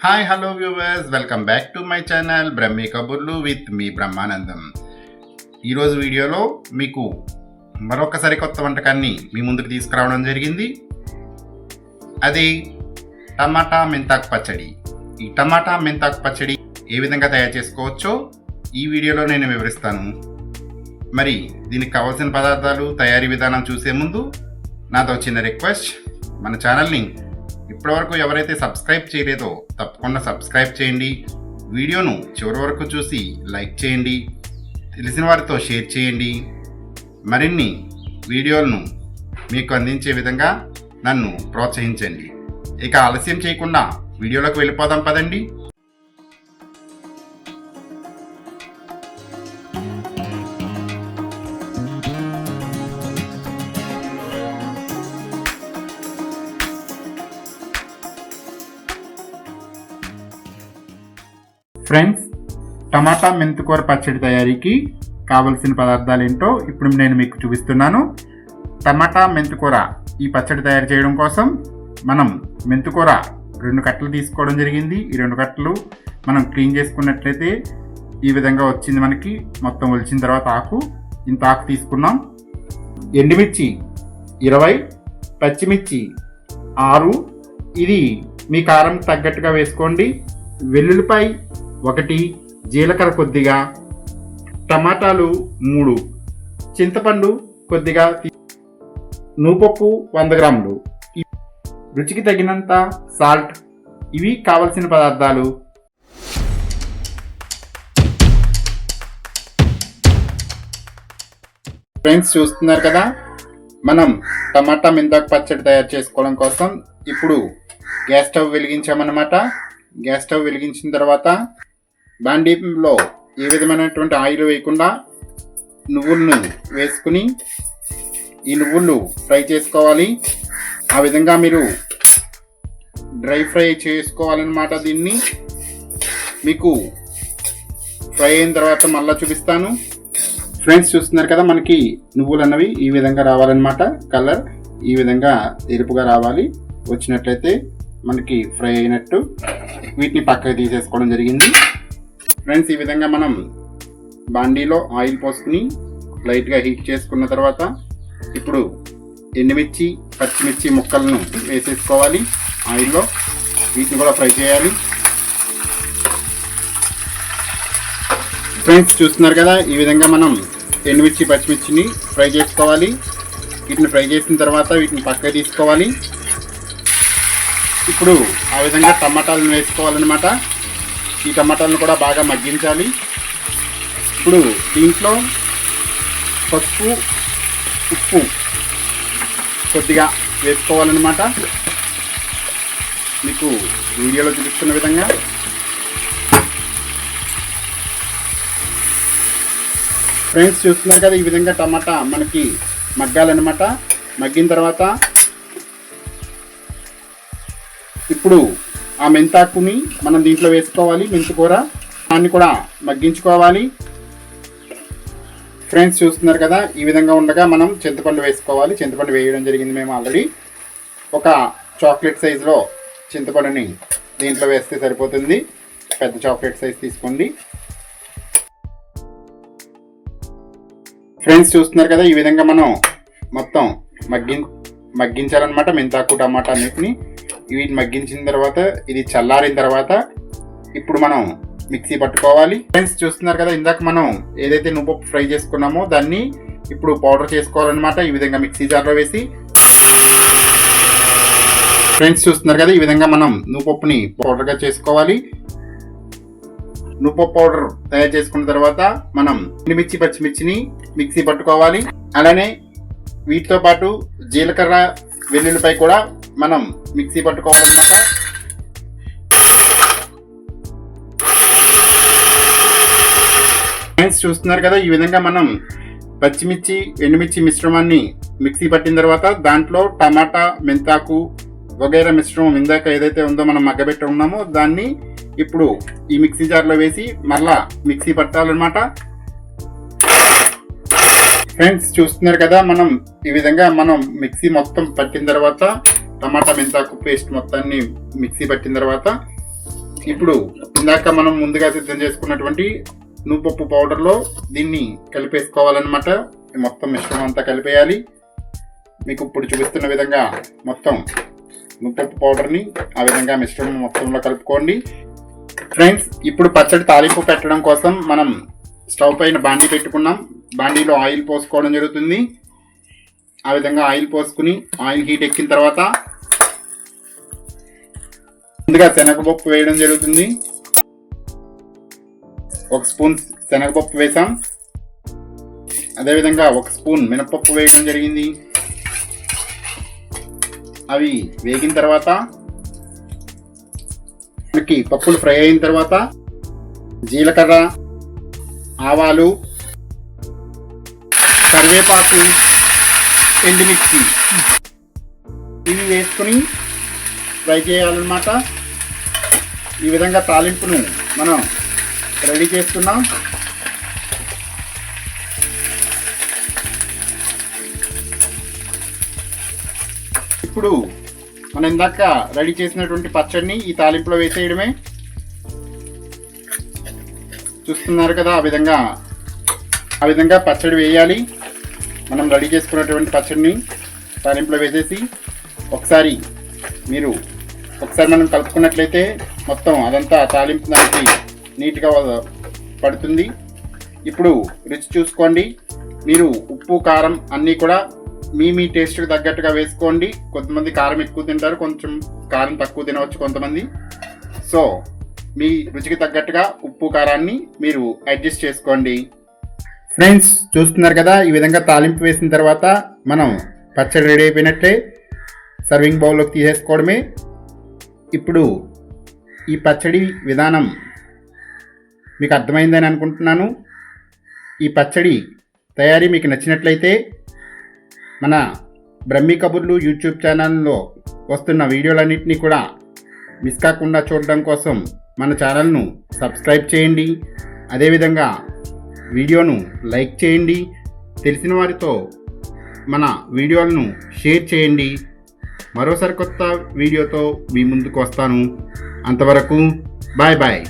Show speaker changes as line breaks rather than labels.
Hi hello viewers welcome back to my channel Brahmi Kaburlu with మీ బ్రహ్మానందం ఈరోజు వీడియోలో మీకు మరొకసారి కొత్త వంటకాన్ని మీ ముందుకు తీసుకురావడం జరిగింది. అది టమాటా మెంతాకు పచ్చడి. ఈ టమాటా మెంతాకు పచ్చడి ఏ విధంగా తయారు చేసుకోవచ్చో ఈ వీడియోలో నేను వివరిస్తాను. మరి దీనికి కావాల్సిన పదార్థాలు తయారీ విధానం చూసే ముందు నాతో చిన్న రిక్వెస్ట్ మన ఛానల్ని ఇప్పటివరకు ఎవరైతే సబ్స్క్రైబ్ చేయలేదో తప్పకుండా సబ్స్క్రైబ్ చేయండి. వీడియోను చివరి వరకు చూసి లైక్ చేయండి. తెలిసిన వారితో షేర్ చేయండి. మరిన్ని వీడియోలను మీకు అందించే విధంగా నన్ను ప్రోత్సహించండి. ఇక ఆలస్యం చేయకుండా వీడియోలోకి వెళ్ళిపోదాం పదండి. ఫ్రెండ్స్ టమాటా మెంతికూర పచ్చడి తయారీకి కావలసిన పదార్థాలు ఏంటో ఇప్పుడు నేను మీకు చూపిస్తున్నాను. టమాటా మెంతికూర ఈ పచ్చడి తయారు చేయడం కోసం మనం మెంతికూర రెండు కట్టలు తీసుకోవడం జరిగింది. ఈ రెండు కట్టలు మనం క్లీన్ చేసుకున్నట్లయితే ఈ విధంగా వచ్చింది మనకి. మొత్తం ఒలిచిన తర్వాత ఆకు ఇంత ఆకు తీసుకున్నాం. ఎండుమిర్చి ఇరవై పచ్చిమిర్చి ఆరు. ఇది మీ కారం తగ్గట్టుగా వేసుకోండి. వెల్లుల్లిపాయ ఒకటి జీలకర్ర కొద్దిగా టమాటాలు మూడు చింతపండు కొద్దిగా నూపప్పు వంద గ్రాములు. రుచికి తగినంత సాల్ట్. ఇవి కావలసిన పదార్థాలు. ఫ్రెండ్స్ చూస్తున్నారు కదా? మనం టమాటా మెంతాకు పచ్చడి తయారు చేసుకోవడం కోసం ఇప్పుడు గ్యాస్ స్టవ్ వెలిగించామన్నమాట. గ్యాస్ స్టవ్ వెలిగించిన తర్వాత బాండీలో ఏ విధమైనటువంటి ఆయిల్ వేయకుండా నువ్వులను వేసుకుని ఈ నువ్వులు ఫ్రై చేసుకోవాలి. ఆ విధంగా మీరు డ్రై ఫ్రై చేసుకోవాలన్నమాట దీన్ని. మీకు ఫ్రై అయిన తర్వాత మళ్ళీ చూపిస్తాను. ఫ్రెండ్స్ చూస్తున్నారు కదా మనకి నువ్వులు అన్నవి ఈ విధంగా రావాలన్నమాట. కలర్ ఈ విధంగా ఎరుపుగా రావాలి. వచ్చినట్లయితే మనకి ఫ్రై అయినట్టు వీటిని పక్కకి తీసేసుకోవడం జరిగింది. ఫ్రెండ్స్ ఈ విధంగా మనం బాండీలో ఆయిల్ పోసుకుని లైట్గా హీట్ చేసుకున్న తర్వాత ఇప్పుడు ఎండుమిర్చి పచ్చిమిర్చి ముక్కలను వేసేసుకోవాలి. ఆయిల్లో వీటిని కూడా ఫ్రై చేయాలి. ఫ్రెండ్స్ చూస్తున్నారు కదా ఈ విధంగా మనం ఎండుమిర్చి పచ్చిమిర్చిని ఫ్రై చేసుకోవాలి. వీటిని ఫ్రై చేసిన తర్వాత వీటిని పక్కకి తీసుకోవాలి. ఇప్పుడు ఆ విధంగా టమాటాలను వేసుకోవాలన్నమాట. ఈ టమాటాలను కూడా బాగా మగ్గించాలి. ఇప్పుడు దీంట్లో పసుపు ఉప్పు కొద్దిగా వేసుకోవాలన్నమాట. మీకు వీడియోలో చూపిస్తున్న విధంగా. ఫ్రెండ్స్ చూస్తున్నారు కదా ఈ విధంగా టమాటా మనకి మగ్గాలన్నమాట. మగ్గిన తర్వాత ఇప్పుడు ఆ మెంతాకుని మనం దీంట్లో వేసుకోవాలి మెంతికూర. దాన్ని కూడా మగ్గించుకోవాలి. ఫ్రెండ్స్ చూస్తున్నారు కదా ఈ విధంగా ఉండగా మనం చింతపండు వేసుకోవాలి. చింతపండు వేయడం జరిగింది మేము ఆల్రెడీ. ఒక చాక్లెట్ సైజులో చింతపండుని దీంట్లో వేస్తే సరిపోతుంది. పెద్ద చాక్లెట్ సైజ్ తీసుకోండి. ఫ్రెండ్స్ చూస్తున్నారు కదా ఈ విధంగా మనం మొత్తం మగ్గి మగ్గించాలన్నమాట. మెంతాకు టమాటా అన్నిటిని వీటిని మగ్గించిన తర్వాత ఇది చల్లారిన తర్వాత ఇప్పుడు మనం మిక్సీ పట్టుకోవాలి. ఫ్రెండ్స్ చూస్తున్నారు కదా ఇందాక మనం ఏదైతే నువ్వు ఫ్రై చేసుకున్నామో దాన్ని ఇప్పుడు పౌడర్ చేసుకోవాలన్నమాట. ఈ విధంగా మిక్సీ జార్లో వేసి. ఫ్రెండ్స్ చూస్తున్నారు కదా ఈ విధంగా మనం నువ్వుపప్పుని పౌడర్గా చేసుకోవాలి. నువ్వు పౌడర్ తయారు చేసుకున్న తర్వాత మనం ఎండుమిర్చి పచ్చిమిర్చిని మిక్సీ పట్టుకోవాలి. అలానే వీటితో పాటు జీలకర్ర వెల్లుల్లిపై కూడా మనం మిక్సీ పట్టుకోవాలన్నమాట ఫ్రెండ్స్ చూస్తున్నారు కదా ఈ విధంగా మనం పచ్చిమిర్చి ఎండుమిర్చి మిశ్రమాన్ని మిక్సీ పట్టిన తర్వాత దాంట్లో టమాటా మెంతాకు వగైరా మిశ్రమం ఇందాక ఏదైతే ఉందో మనం మగ్గబెట్టి ఉన్నామో దాన్ని ఇప్పుడు ఈ మిక్సీ జార్లో వేసి మళ్ళా మిక్సీ పట్టాలన్నమాట. ఫ్రెండ్స్ చూస్తున్నారు కదా మనం ఈ విధంగా మనం మిక్సీ మొత్తం పట్టిన తర్వాత టమాటా మెంతాకు పేస్ట్ మొత్తాన్ని మిక్సీ పట్టిన తర్వాత ఇప్పుడు ఇందాక మనం ముందుగా సిద్ధం చేసుకున్నటువంటి నువ్వుపప్పు పౌడర్లో దీన్ని కలిపేసుకోవాలన్నమాట. మొత్తం మిశ్రమం అంతా కలిపేయాలి. మీకు ఇప్పుడు చూపిస్తున్న విధంగా మొత్తం నువ్వుపప్పు పౌడర్ని ఆ విధంగా మిశ్రమం మొత్తంలో కలుపుకోండి. ఫ్రెండ్స్ ఇప్పుడు పచ్చడి తాలింపు పెట్టడం కోసం మనం స్టవ్ పైన బాండీ పెట్టుకున్నాం. బాండీలో ఆయిల్ పోసుకోవడం జరుగుతుంది. ఆ విధంగా ఆయిల్ పోసుకుని ఆయిల్ హీట్ ఎక్కిన తర్వాత ముందుగా శనగపప్పు వేయడం జరుగుతుంది. ఒక స్పూన్ శనగపప్పు వేసాం. అదేవిధంగా ఒక స్పూన్ మినపప్పు వేయడం జరిగింది. అవి వేగిన తర్వాత మనకి పప్పులు ఫ్రై అయిన తర్వాత జీలకర్ర ఆవాలు కరివేపాకు ఎండుమిర్చి. ఇవి వేసుకుని ఫ్రై చేయాలన్నమాట. ఈ విధంగా తాలింపును మనం రెడీ చేస్తున్నాం. ఇప్పుడు మనం ఇందాక రెడీ చేసినటువంటి పచ్చడిని ఈ తాలింపులో వేసేయడమే. చూస్తున్నారు కదా ఆ విధంగా ఆ విధంగా పచ్చడి వేయాలి. మనం రెడీ చేసుకున్నటువంటి పచ్చడిని తాలింపులో వేసేసి ఒకసారి మీరు ఒకసారి మనం కలుపుకున్నట్లయితే మొత్తం అదంతా తాలింపు దానికి నీట్గా పడుతుంది. ఇప్పుడు రుచి చూసుకోండి. మీరు ఉప్పు కారం అన్నీ కూడా మీ మీ టేస్ట్కి తగ్గట్టుగా వేసుకోండి. కొంతమంది కారం ఎక్కువ తింటారు కొంచెం కారం తక్కువ తినవచ్చు కొంతమంది. సో మీ రుచికి తగ్గట్టుగా ఉప్పు కారాన్ని మీరు అడ్జస్ట్ చేసుకోండి. ఫ్రెండ్స్ చూస్తున్నారు కదా ఈ విధంగా తాలింపు వేసిన తర్వాత మనం పచ్చడి రెడీ అయిపోయినట్లే సర్వింగ్ బౌల్లోకి తీసేసుకోవడమే. ఇప్పుడు ఈ పచ్చడి విధానం మీకు అర్థమైందని అనుకుంటున్నాను. ఈ పచ్చడి తయారీ మీకు నచ్చినట్లయితే మన బ్రహ్మి కబుర్లు యూట్యూబ్ ఛానల్లో వస్తున్న వీడియోలన్నింటినీ కూడా మిస్ కాకుండా చూడడం కోసం మన ఛానల్ను సబ్స్క్రైబ్ చేయండి. అదేవిధంగా వీడియోను లైక్ చేయండి. తెలిసిన వారితో మన వీడియోలను షేర్ చేయండి. మరోసారి కొత్త వీడియోతో మీ ముందుకు వస్తాను. అంతవరకు బాయ్ బాయ్.